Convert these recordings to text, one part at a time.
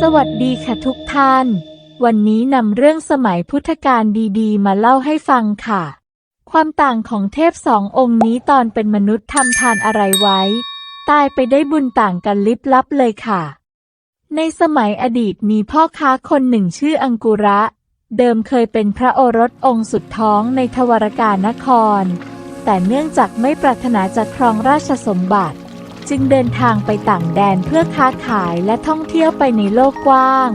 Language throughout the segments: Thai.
สวัสดีค่ะทุกท่าน วันนี้นำเรื่องสมัยพุทธกาลดีๆ มาเล่าให้ฟังค่ะ ความต่างของเทพสององค์นี้ตอนเป็นมนุษย์ทำทานอะไรไว้ ตายไปได้บุญต่างกันลิบลับเลยค่ะ ในสมัยอดีตมีพ่อค้าคนหนึ่งชื่ออังกุระ เดิมเคยเป็นพระโอรสองค์สุดท้องในทวารกานคร แต่เนื่องจากไม่ปรารถนาจะครองราชสมบัติ จึงเดินทางไปต่างแดนเพื่อค้าขายและท่องเที่ยวไปในโลกกว้าง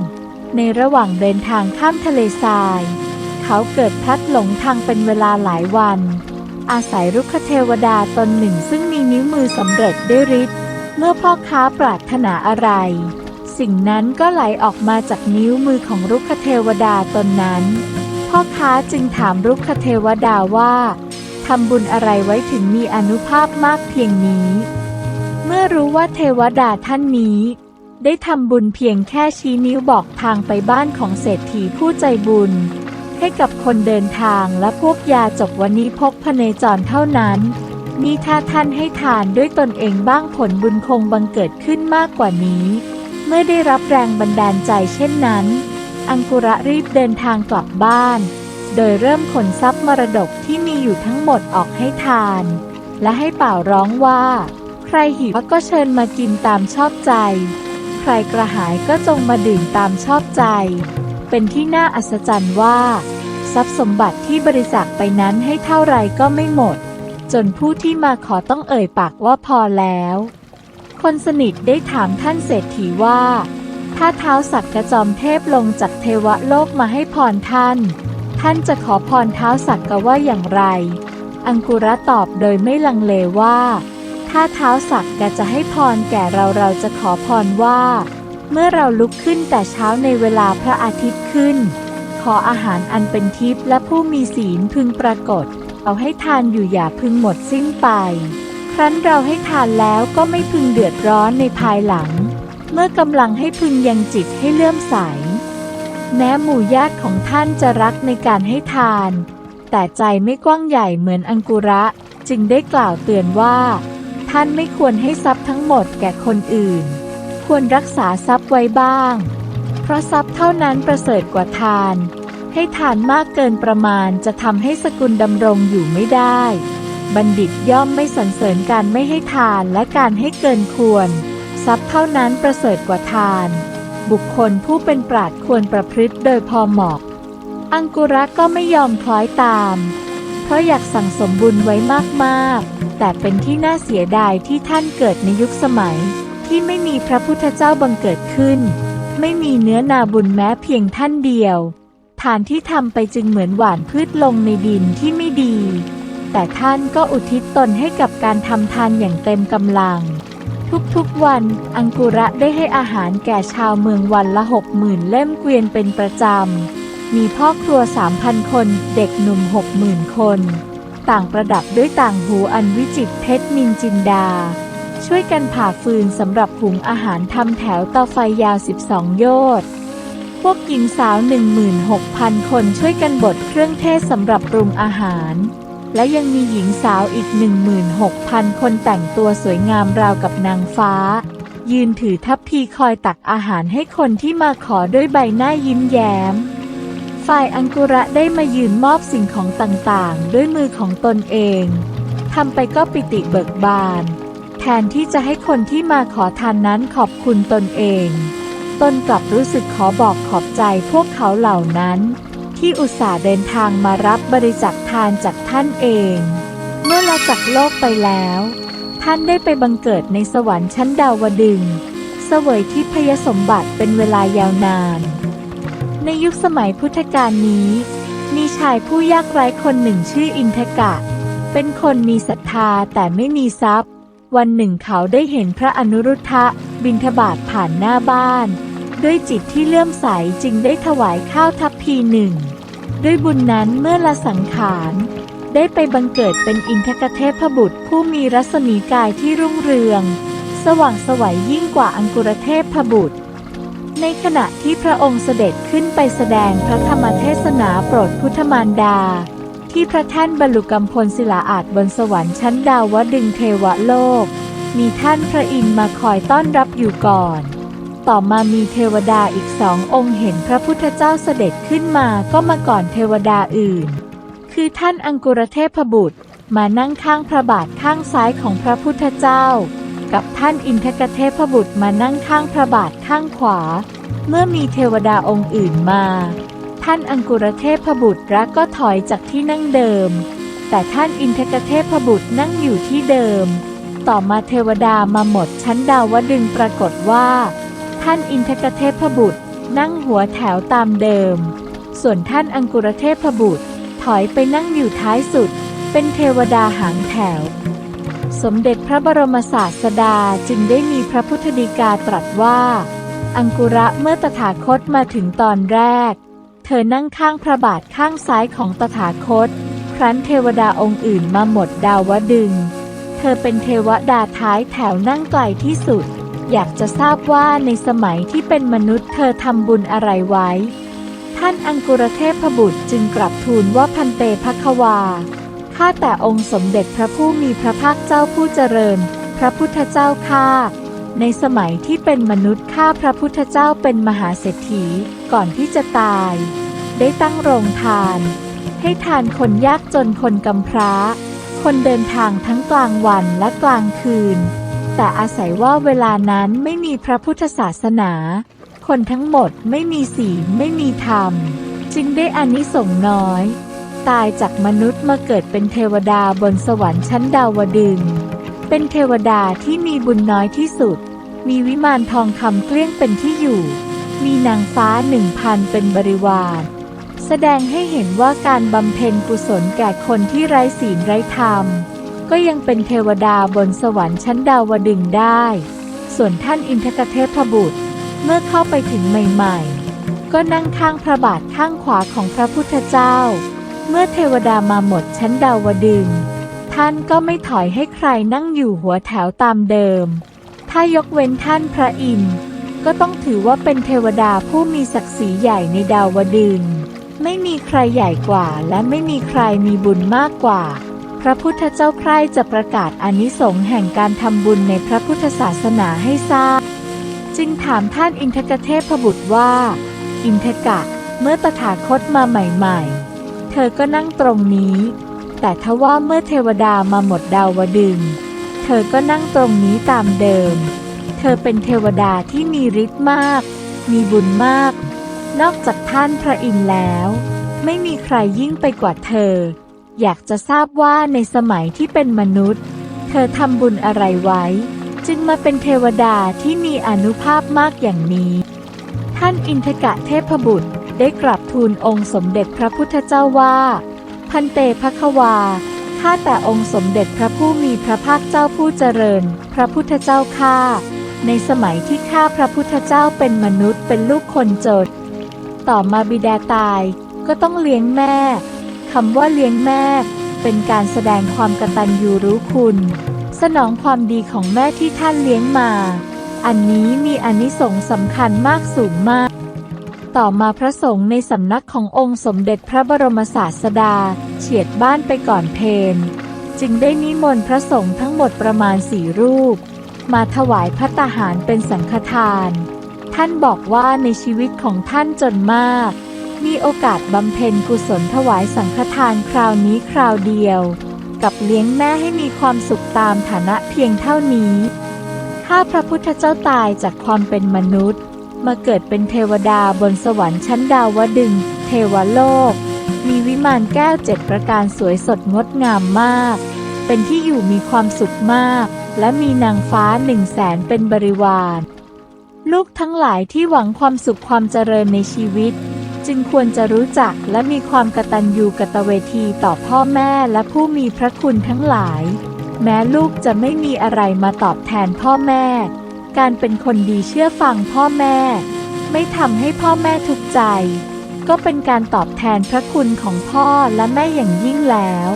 ในระหว่างเดินทางข้ามทะเลทราย เขาเกิดพลัดหลงทางเป็นเวลาหลายวัน อาศัยรุกขเทวดาตนหนึ่งซึ่งมีนิ้วมือสำเร็จด้วยฤทธิ์เมื่อพ่อค้าปรารถนาอะไร สิ่งนั้นก็ไหลออกมาจากนิ้วมือของรุกขเทวดาตนนั้น พ่อค้าจึงถามรุกขเทวดาว่าทำบุญอะไรไว้ถึงมีอนุภาพมากเพียงนี้ เมื่อรู้ว่าเทวดาท่านนี้ ได้ทำบุญเพียงแค่ชี้นิ้วบอกทางไปบ้านของเศรษฐีผู้ใจบุญ ให้กับคนเดินทางและพวกยาจกวันนี้พกพเนจรเท่านั้นนี่ถ้าท่านให้ทานด้วยตนเองบ้างผลบุญคงบังเกิดขึ้นมากกว่านี้ เมื่อได้รับแรงบันดาลใจเช่นนั้น อังกุระรีบเดินทางกลับบ้าน โดยเริ่มขนทรัพย์มรดกที่มีอยู่ทั้งหมดออกให้ทาน และให้เป่าร้องว่า รหิวก็เชิญมากินตามชอบใจ ใครกระหายก็จงมาดื่มตามชอบใจ เป็นที่น่าอัศจรรย์ว่า ทรัพย์สมบัติที่บริจาคไปนั้นให้เท่าไรก็ไม่หมด จนผู้ที่มาขอต้องเอ่ยปากว่าพอแล้ว คนสนิทได้ถามท่านเศรษฐีว่า ถ้าเท้าสักกระจอมเทพลงจากเทวโลกมาให้พรท่าน ท่านจะขอพรเท้าสักกะว่าอย่างไร อังกุระตอบโดยไม่ลังเลว่า ถ้าเท้าสักกะจะให้พรแก่เราเราจะขอพรว่า เมื่อเราลุกขึ้นแต่เช้าในเวลาพระอาทิตย์ขึ้น ขออาหารอันเป็นทิพย์และผู้มีศีลพึงปรากฏ เอาให้ทานอยู่อย่าพึงหมดสิ้นไป ครั้นเราให้ทานแล้วก็ไม่พึงเดือดร้อนในภายหลัง เมื่อกำลังให้พึงยังจิตให้เลื่อมใส แม้หมู่ญาติของท่านจะรักในการให้ทาน แต่ใจไม่กว้างใหญ่เหมือนอังกุระ จึงได้กล่าวเตือนว่า ท่านไม่ควรให้ทรัพย์ทั้งหมดแก่คนอื่น ควรรักษาทรัพย์ไว้บ้าง เพราะทรัพย์เท่านั้นประเสริฐกว่าทาน ให้ทานมากเกินประมาณจะทำให้สกุลดำรงอยู่ไม่ได้ บัณฑิตย่อมไม่สรรเสริญการไม่ให้ทานและการให้เกินควร ทรัพย์เท่านั้นประเสริฐกว่าทาน บุคคลผู้เป็นปราดควรประพฤติโดยพอเหมาะ อังกุระก็ไม่ยอมคล้อยตาม เพราะอยากสั่งสมบุญไว้มากๆ แต่เป็นที่น่าเสียดายที่ท่านเกิดในยุคสมัย ที่ไม่มีพระพุทธเจ้าบังเกิดขึ้น ไม่มีเนื้อนาบุญแม้เพียงท่านเดียวทานที่ทำไปจึงเหมือนหว่านพืชลงในดินที่ไม่ดี แต่ท่านก็อุทิศตนให้กับการทำทานอย่างเต็มกำลัง ทุกๆวันอังกุระได้ให้อาหารแก่ชาวเมืองวันละหกหมื่นเล่มเกวียนเป็นประจำ มีพ่อครัวสามพันคน เด็กหนุ่มหกหมื่นคน ต่างประดับด้วยต่างหูอันวิจิตรเพชรนินจินดา ช่วยกันผ่าฟืนสำหรับหุงอาหารทำแถวเตาไฟยาว 12 โยชน์พวกหญิงสาว 16,000 คนช่วยกันบดเครื่องเทศสำหรับปรุงอาหาร และยังมีหญิงสาวอีก 16,000 คนแต่งตัวสวยงามราวกับนางฟ้า ยืนถือทัพพีคอยตักอาหารให้คนที่มาขอด้วยใบหน้ายิ้มแย้ม ฝ่ายอังกุระได้มายืนมอบสิ่งของต่างๆ ด้วยมือของตนเองทำไปก็ปิติเบิกบาน แทนที่จะให้คนที่มาขอทานนั้นขอบคุณตนเอง ตนกลับรู้สึกขอบอกขอบใจพวกเขาเหล่านั้น ที่อุตส่าห์เดินทางมารับบริจาคทานจากท่านเอง เมื่อละจากโลกไปแล้ว ท่านได้ไปบังเกิดในสวรรค์ชั้นดาวดึงสเสวยทิพยสมบัติเป็นเวลายาวนาน ในยุคสมัยพุทธกาลนี้ มีชายผู้ยากไร้คนหนึ่งชื่ออินทกะ เป็นคนมีศรัทธาแต่ไม่มีทรัพย์ วันหนึ่งเขาได้เห็นพระอนุรุทธะบินทบาทผ่านหน้าบ้าน ด้วยจิตที่เลื่อมใสจึงได้ถวายข้าวทัพพีหนึ่ง ด้วยบุญนั้นเมื่อละสังขารได้ไปบังเกิดเป็นอินทกเทพบุตรผู้มีรัศมีกายที่รุ่งเรือง สว่างสวัยยิ่งกว่าอังกุรเทพบุตร ในขณะที่พระองค์เสด็จขึ้นไปแสดงพระธรรมเทศนาโปรดพุทธมารดา ที่พระแท่นบรรลุกำพลศิลาอาจบนสวรรค์ชั้นดาวดึงเทวโลก มีท่านพระอินทร์มาคอยต้อนรับอยู่ก่อน ต่อมามีเทวดาอีกสององค์เห็นพระพุทธเจ้าเสด็จขึ้นมาก็มาก่อนเทวดาอื่น คือท่านอังกุรเทพบุตรมานั่งข้างพระบาทข้างซ้ายของพระพุทธเจ้า กับท่านอินทกเทพบุตรมานั่งข้างพระบาทข้างขวา เมื่อมีเทวดาองค์อื่นมา ท่านอังกุรเทพบุตรรักก็ถอยจากที่นั่งเดิม แต่ท่านอินทกเทพบุตรนั่งอยู่ที่เดิม ต่อมาเทวดามาหมดชั้นดาวดึงปรากฏว่า ท่านอินทกเทพบุตรนั่งหัวแถวตามเดิม ส่วนท่านอังกุรเทพบุตรถอยไปนั่งอยู่ท้ายสุด เป็นเทวดาหางแถว สมเด็จพระบรมศาสดาจึงได้มีพระพุทธดีกาตรัสว่า อังกุระเมื่อตถาคตมาถึงตอนแรก เธอนั่งข้างพระบาทข้างซ้ายของตถาคต ครั้นเทวดาองค์อื่นมาหมดดาวดึง เธอเป็นเทวดาท้ายแถวนั่งไกลที่สุด อยากจะทราบว่าในสมัยที่เป็นมนุษย์เธอทำบุญอะไรไว้ ท่านอังกุรเทพบุตรจึงกลับทูลว่าพันเตภควา ข้าแต่องค์สมเด็จพระผู้มีพระภาคเจ้าผู้เจริญ พระพุทธเจ้าข้าในสมัยที่เป็นมนุษย์ข้าพระพุทธเจ้าเป็นมหาเศรษฐีก่อนที่จะตาย ได้ตั้งโรงทาน ให้ทานคนยากจนคนกำพร้า คนเดินทางทั้งกลางวันและกลางคืน แต่อาศัยว่าเวลานั้นไม่มีพระพุทธศาสนา คนทั้งหมดไม่มีศีลไม่มีธรรม จึงได้อานิสงส์น้อย ตายจากมนุษย์มาเกิดเป็นเทวดาบนสวรรค์ชั้นดาวดึง เป็นเทวดาที่มีบุญน้อยที่สุด มีวิมานทองคำเกลี้ยงเป็นที่อยู่ มีนางฟ้าหนึ่งพันเป็นบริวาร แสดงให้เห็นว่าการบำเพ็ญกุศลแก่คนที่ไร้ศีลไร้ธรรม ก็ยังเป็นเทวดาบนสวรรค์ชั้นดาวดึงได้ ส่วนท่านอินทกเทพบุตรเมื่อเข้าไปถึงใหม่ ๆ ก็นั่งข้างพระบาทข้างขวาของพระพุทธเจ้า เมื่อเทวดามาหมดชั้นดาวดึง ท่านก็ไม่ถอยให้ใครนั่งอยู่หัวแถวตามเดิม ถ้ายกเว้นท่านพระอินทร์ก็ต้องถือว่าเป็นเทวดาผู้มีศักดิ์ศรีใหญ่ในดาวดึง ไม่มีใครใหญ่กว่าและไม่มีใครมีบุญมากกว่า พระพุทธเจ้าใคร่จะประกาศอนิสงส์แห่งการทำบุญในพระพุทธศาสนาให้ทราบ จึงถามท่านอินทกเทพบุตรว่า อินทกะ เมื่อตถาคตมาใหม่ ๆ เธอก็นั่งตรงนี้ แต่ทว่าเมื่อเทวดามาหมดดาวดึง เธอก็นั่งตรงนี้ตามเดิม เธอเป็นเทวดาที่มีฤทธิ์มาก มีบุญมาก นอกจากท่านพระอินทร์แล้ว ไม่มีใครยิ่งไปกว่าเธอ อยากจะทราบว่าในสมัยที่เป็นมนุษย์ เธอทำบุญอะไรไว้ จึงมาเป็นเทวดาที่มีอนุภาพมากอย่างนี้ ท่านอินทกะเทพบุตร ได้กราบทูลองค์สมเด็จพระพุทธเจ้าว่า พันเตภควา ข้าแต่องค์สมเด็จพระผู้มีพระภาคเจ้าผู้เจริญ พระพุทธเจ้าข้า ในสมัยที่ข้าพระพุทธเจ้าเป็นมนุษย์เป็นลูกคนจนต่อมาบิดาตายก็ต้องเลี้ยงแม่คำว่าเลี้ยงแม่ เป็นการแสดงความกตัญญูรู้คุณ สนองความดีของแม่ที่ท่านเลี้ยงมา อันนี้มีอานิสงส์สำคัญมากสูงมาก ต่อมาพระสงฆ์ในสำนักขององค์สมเด็จพระบรมศาสดา เฉียดบ้านไปก่อนเพนจึงได้นิมนต์พระสงฆ์ทั้งหมดประมาณสี่รูป มาถวายพระตาหารเป็นสังฆทาน ท่านบอกว่าในชีวิตของท่านจนมาก มีโอกาสบำเพ็ญกุศลถวายสังฆทานคราวนี้คราวเดียว กับเลี้ยงแม่ให้มีความสุขตามฐานะเพียงเท่านี้ข้าพระพุทธเจ้าตายจากความเป็นมนุษย์ มาเกิดเป็นเทวดาบนสวรรค์ชั้นดาวดึง เทวโลก มีวิมานแก้วเจ็ดประการสวยสดงดงามมาก เป็นที่อยู่มีความสุขมาก และมีนางฟ้าหนึ่งแสนเป็นบริวาร ลูกทั้งหลายที่หวังความสุขความเจริญในชีวิต จึงควรจะรู้จักและมีความกตัญญูกตเวทีต่อพ่อแม่และผู้มีพระคุณทั้งหลาย แม้ลูกจะไม่มีอะไรมาตอบแทนพ่อแม่ การเป็นคนดีเชื่อฟังพ่อแม่ ไม่ทำให้พ่อแม่ทุกข์ใจ ก็เป็นการตอบแทนพระคุณของพ่อและแม่อย่างยิ่งแล้ว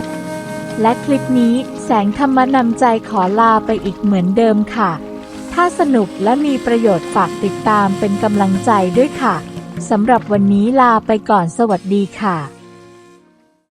และคลิปนี้แสงธรรมนำใจขอลาไปอีกเหมือนเดิมค่ะ ถ้าสนุกและมีประโยชน์ฝากติดตามเป็นกำลังใจด้วยค่ะสำหรับวันนี้ลาไปก่อนสวัสดีค่ะ